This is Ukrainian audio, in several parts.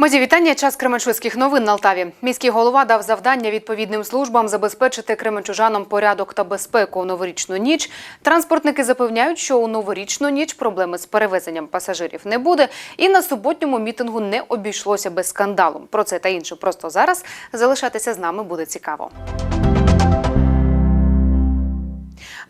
Мої вітання. Час Кременчуцьких новин на Алтаві. Міський голова дав завдання відповідним службам забезпечити кременчужанам порядок та безпеку у новорічну ніч. Транспортники запевняють, що у новорічну ніч проблеми з перевезенням пасажирів не буде, і на суботньому мітингу не обійшлося без скандалу. Про це та інше просто зараз залишатися з нами буде цікаво.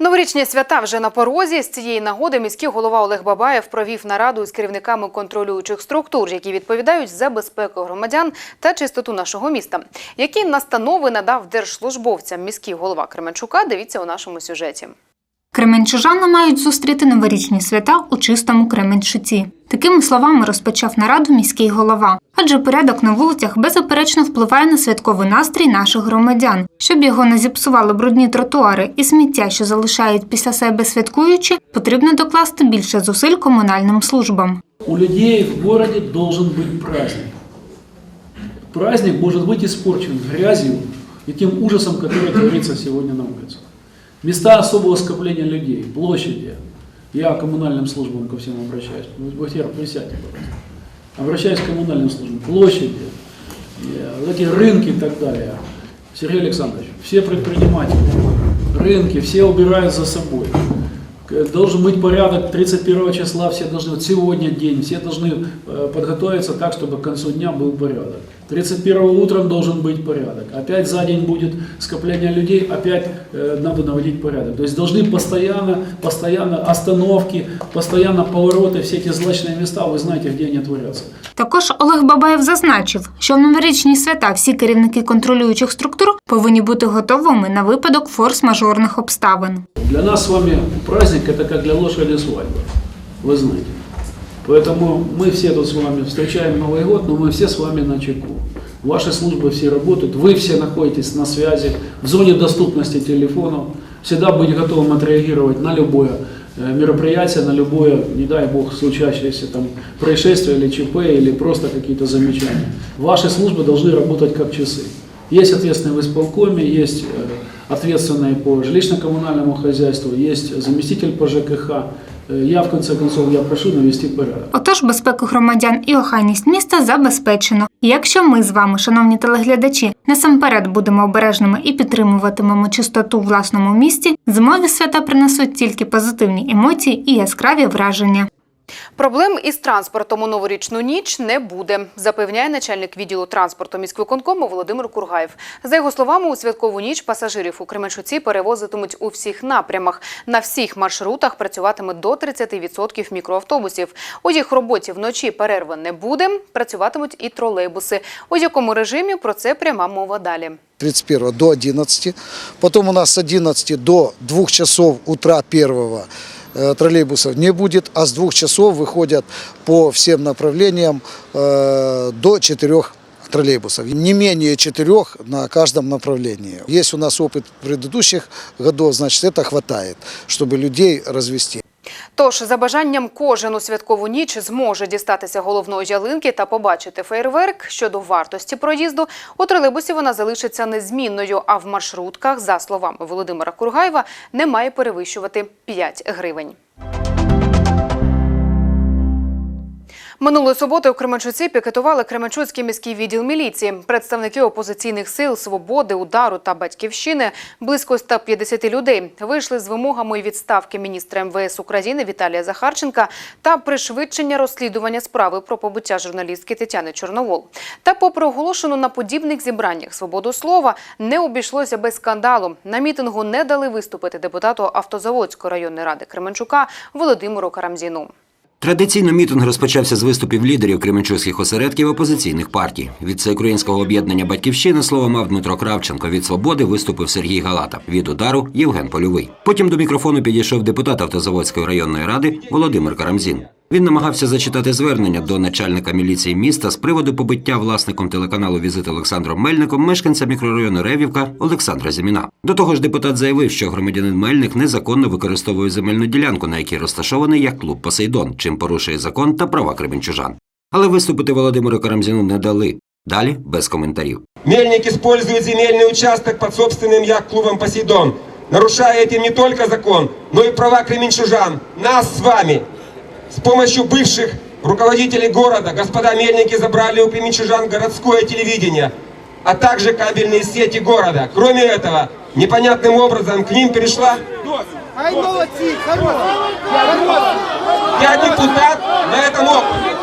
Новорічні свята вже на порозі. З цієї нагоди міський голова Олег Бабаєв провів нараду із керівниками контролюючих структур, які відповідають за безпеку громадян та чистоту нашого міста. Які настанови надав держслужбовцям міський голова Кременчука? Дивіться у нашому сюжеті. Кременчужани мають зустріти новорічні свята у чистому Кременчуці. Такими словами розпочав нараду міський голова. Адже порядок на вулицях беззаперечно впливає на святковий настрій наших громадян. Щоб його не зіпсували брудні тротуари і сміття, що залишають після себе святкуючи, потрібно докласти більше зусиль комунальним службам. У людей в городе должен быть праздник. Праздник может быть испорчен грязью и тем ужасом, который творится сегодня на улицах. Места особого скопления людей, площади. Я коммунальным службам ко всем обращаюсь. Вы, Бахтияр, присядьте, пожалуйста. Обращаюсь к коммунальным службам. Площади, э, вот эти рынки и так далее. Сергей Александрович, все предприниматели, рынки, все убирают за собой. К- Должен быть порядок 31 числа, все должны, вот сегодня день, все должны э, подготовиться так, чтобы к концу дня был порядок. 31 утром должен быть порядок. Опять за день будет скопление людей, опять э, надо наводить порядок. То есть должны постоянно, постоянно остановки, постоянно повороты, все эти злачные места, вы знаете, где они творятся. Також Олег Бабаєв зазначив, що в новорічні свята всі керівники контролюючих структур повинні бути готовими на випадок форс-мажорних обставин. Для нас с вами праздник это как для лошади свадьба, вы знаете. Поэтому мы все тут с вами встречаем Новый год, но мы все с вами на чеку. Ваши службы все работают, вы все находитесь на связи, в зоне доступности телефонов. Всегда быть готовым отреагировать на любое э, мероприятие, на любое, не дай бог, случающееся там происшествие или ЧП, или просто какие-то замечания. Ваши службы должны работать как часы. Есть ответственные в исполкоме, есть э, ответственные по жилищно-коммунальному хозяйству, есть заместитель по ЖКХ. Э, Я, в конце концов, я прошу навести порядок. Отож, безпеку громадян і охайність міста забезпечено. Якщо ми з вами, шановні телеглядачі, насамперед будемо обережними і підтримуватимемо чистоту в власному місті, зимові свята принесуть тільки позитивні емоції і яскраві враження. Проблем із транспортом у новорічну ніч не буде, запевняє начальник відділу транспорту міськвиконкому Володимир Кургаєв. За його словами, у святкову ніч пасажирів у Кременчуці перевозитимуть у всіх напрямах. На всіх маршрутах працюватиме до 30% мікроавтобусів. У їх роботі вночі перерви не буде. Працюватимуть і тролейбуси. У якому режимі про це пряма мова далі. 31 до 11. Потом у нас с 11 до 2 часов утра 1 э, троллейбусов не будет, а с 2 часов выходят по всем направлениям э, до 4 троллейбусов. Не менее 4 на каждом направлении. Есть у нас опыт предыдущих годов, значит это хватает, чтобы людей развести. Тож, за бажанням кожен у святкову ніч зможе дістатися головної ялинки та побачити фейерверк. Щодо вартості проїзду, у тролейбусі вона залишиться незмінною, а в маршрутках, за словами Володимира Кургаєва, не має перевищувати 5 гривень. Минулої суботи у Кременчуці пікетували Кременчуцький міський відділ міліції. Представники опозиційних сил «Свободи», «Удару» та «Батьківщини» близько 150 людей вийшли з вимогами відставки міністра МВС України Віталія Захарченка та пришвидшення розслідування справи про побиття журналістки Тетяни Чорновол. Та попри оголошену на подібних зібраннях свободу слова, не обійшлося без скандалу. На мітингу не дали виступити депутату Автозаводської районної ради Кременчука Володимиру Карамзіну. Традиційно мітинг розпочався з виступів лідерів кременчуцьких осередків опозиційних партій. Від всеукраїнського об'єднання Батьківщина слово мав Дмитро Кравченко. Від свободи виступив Сергій Галата. Від удару Євген Польовий. Потім до мікрофону підійшов депутат Автозаводської районної ради Володимир Карамзін. Він намагався зачитати звернення до начальника міліції міста з приводу побиття власником телеканалу Візит Олександром Мельником мешканця мікрорайону Ревівка Олександра Зіміна. До того ж, депутат заявив, що громадянин Мельник незаконно використовує земельну ділянку, на якій розташований як клуб Посейдон, чим порушує закон та права кременчужан. Але виступити Володимиру Карамзіну не дали. Далі без коментарів. Мельник использует земельный участок под собственным яхт-клубом «Посейдон», нарушая этим не только закон, но и права кременчужан, нас с вами. С помощью бывших руководители города, господа мельники забрали у кременчужан городское телевидение, а также кабельные сети города. Кроме этого, непонятным образом к ним перешла... Я депутат на этом округе.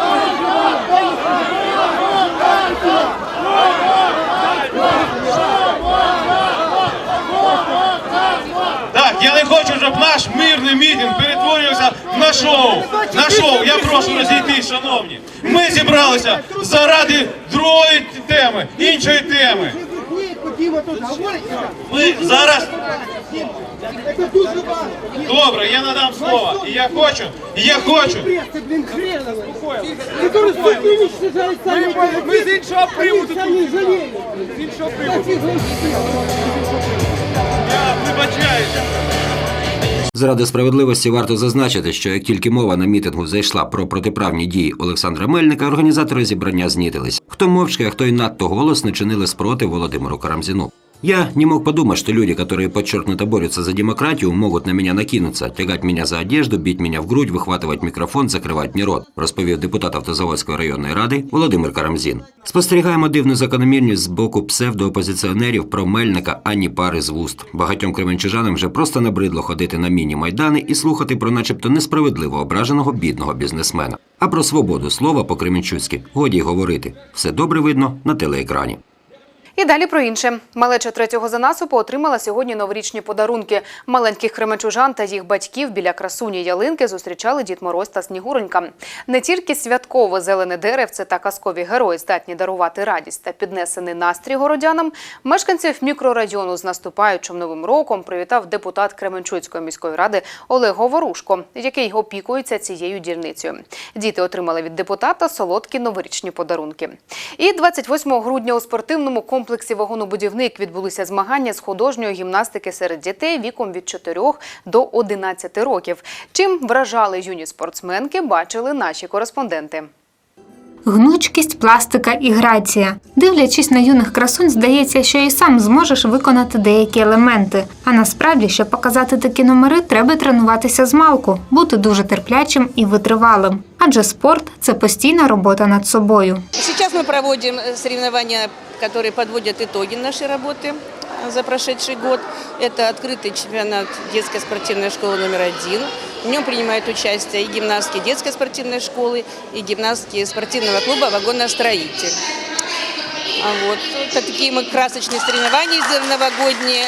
я не хочу, щоб наш мирний мітинг перетворювався на шоу. На шоу. Я прошу розійтись, шановні. Ми зібралися заради другої теми, іншої теми. Дима тут говорить, Ми зараз. это дуже важно. Добре, я надам слово. І я хочу, і я хочу. Пресса, блин, хреновая, который столько уничтожает сами Мы з іншого приводу сами жалеют. З іншого приводу. Заради справедливості варто зазначити, що як тільки мова на мітингу зайшла про протиправні дії Олександра Мельника, організатори зібрання знітились. Хто мовчки, а хто й надто голосно чинили спротив Володимиру Карамзіну. Я не мог подумать, что люди, которые подчеркнуто борются за демократию, могут на меня накинуться, тягать меня за одежду, бить меня в грудь, вихватувати мікрофон, закривати мені рот, розповів депутат Автозаводської районної ради Володимир Карамзін. Спостерігаємо дивну закономірність з боку псевдоопозиціонерів про Мельника ані пари з вуст. Багатьом кременчужанам вже просто набридло ходити на міні-майдани і слухати про начебто несправедливо ображеного бідного бізнесмена. А про свободу слова по-кременчуцьки годі й говорити. Все добре видно на телеекрані. І далі про інше. Малеча третього занасипу отримала сьогодні новорічні подарунки. Маленьких кременчужан та їх батьків біля красуні ялинки зустрічали Дід Мороз та Снігуронька. Не тільки святкове зелене деревце та казкові герої здатні дарувати радість та піднесений настрій городянам. Мешканців мікрорайону з наступаючим новим роком привітав депутат Кременчуцької міської ради Олег Говорушко, який опікується цією дільницею. Діти отримали від депутата солодкі новорічні подарунки. І 28 грудня у спортивному комплексі «Вагонобудівник» відбулися змагання з художньої гімнастики серед дітей віком від 4 до 11 років. Чим вражали юні спортсменки, бачили наші кореспонденти. Гнучкість, пластика і грація. Дивлячись на юних красунь, здається, що і сам зможеш виконати деякі елементи. А насправді, щоб показати такі номери, треба тренуватися з малку, бути дуже терплячим і витривалим. Адже спорт це постійна робота над собою. Сейчас мы проводим э, соревнования, которые подводят итоги нашей работы э, за прошедший год. Это открытый чемпионат детской спортивной школы номер один. В нем принимают участие и гимнастки детской спортивной школы, и гимнастки спортивного клуба «Вагоностроитель». А Вот. Это такие мы красочные соревнования сделали новогодние.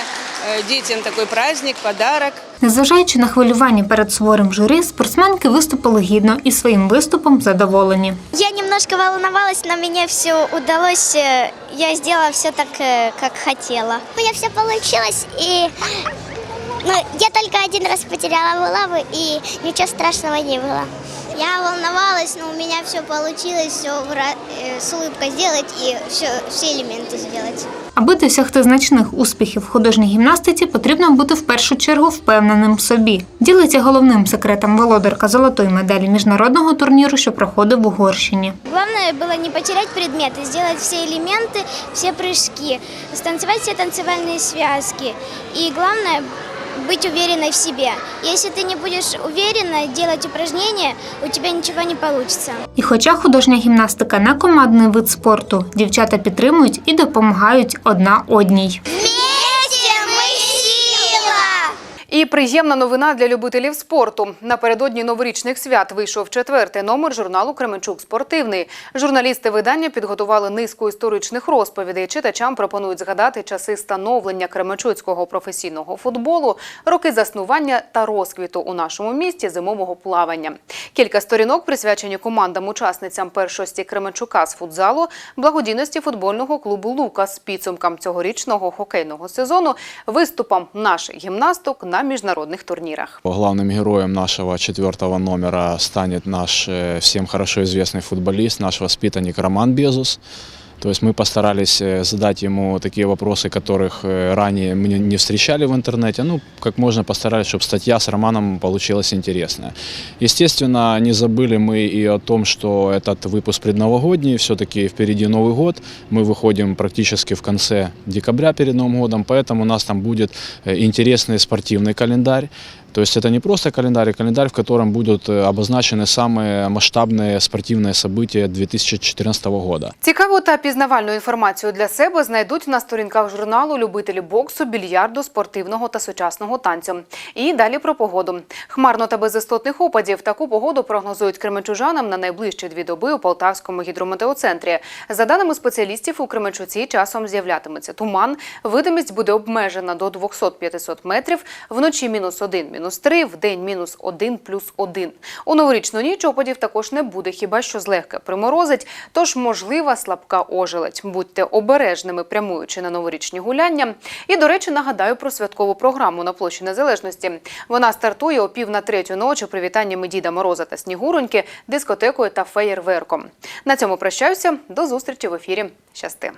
Э, Детям такой праздник, подарок. Незважаючи на хвилювання перед суворим журі, спортсменки виступили гідно і своїм виступом задоволені. Я немножко волновалась, но мне все удалось. э, Я сделала все так, э, как хотела. У меня все получилось, и ну, я только один раз потеряла булавы, и ничего страшного не было. Я волновалась, но у меня все получилось, все с улыбкой сделать и все, все элементы сделать. Аби досягти значних успіхів в художній гімнастиці, потрібно бути в першу чергу впевненим в собі. Ділиться головним секретом володарка золотої медалі міжнародного турніру, що проходив в Угорщині. Главное было не потерять предметы, сделать все элементы, все прыжки, станцевать все танцевальные связки. И главное быть уверенной в себе. Если ты не будешь уверенно делать упражнения, у тебя ничего не получится. І хоча художня гімнастика не командний вид спорту, дівчата підтримують і допомагають одна одній. Вместе мы сила! І приємна новина для любителів спорту. Напередодні новорічних свят вийшов четвертий номер журналу Кременчук Спортивний. Журналісти видання підготували низку історичних розповідей. Читачам пропонують згадати часи становлення кременчуцького професійного футболу, роки заснування та розквіту у нашому місті зимового плавання. Кілька сторінок присвячені командам-учасницям першості Кременчука з футзалу, благодійності футбольного клубу Лукас, підсумкам цьогорічного хокейного сезону, виступам наших гімнасток на міжнародних турнірах. Главным героем нашего четвертого номера станет наш э, всем хорошо известный футболист, наш воспитанник Роман Безус. То есть мы постарались э, задать ему такие вопросы, которых э, ранее мы не- не встречали в интернете. Ну, как можно постарались, чтобы статья с Романом получилась интересная. Естественно, не забыли мы и о том, что этот выпуск предновогодний, все-таки впереди Новый год. Мы выходим практически в конце декабря перед Новым годом, поэтому у нас там будет э, интересный спортивный календарь. То есть это не просто календарь, а календарь, в котором будут э, обозначены самые масштабные спортивные события 2014 года. Цікаву та пізнавальну інформацію для себе знайдуть на сторінках журналу любителі боксу, більярду, спортивного та сучасного танцю. І далі про погоду. Хмарно та без істотних опадів. Таку погоду прогнозують кременчужанам на найближчі дві доби у Полтавському гідрометеоцентрі. За даними спеціалістів, у Кременчуці часом з'являтиметься туман. Видимість буде обмежена до 200-500 метрів. Вночі мінус 1, мінус 3, вдень мінус 1, плюс 1. У новорічну ніч опадів також не буде, хіба що злегка приморозить, тож можлива слабка ожеледь. Будьте обережними, прямуючи на новорічні гуляння. І, до речі, нагадаю про святкову програму на площі Незалежності. Вона стартує о пів на третю ночі привітаннями Діда Мороза та Снігуроньки, дискотекою та феєрверком. На цьому прощаюся. До зустрічі в ефірі. Щасти!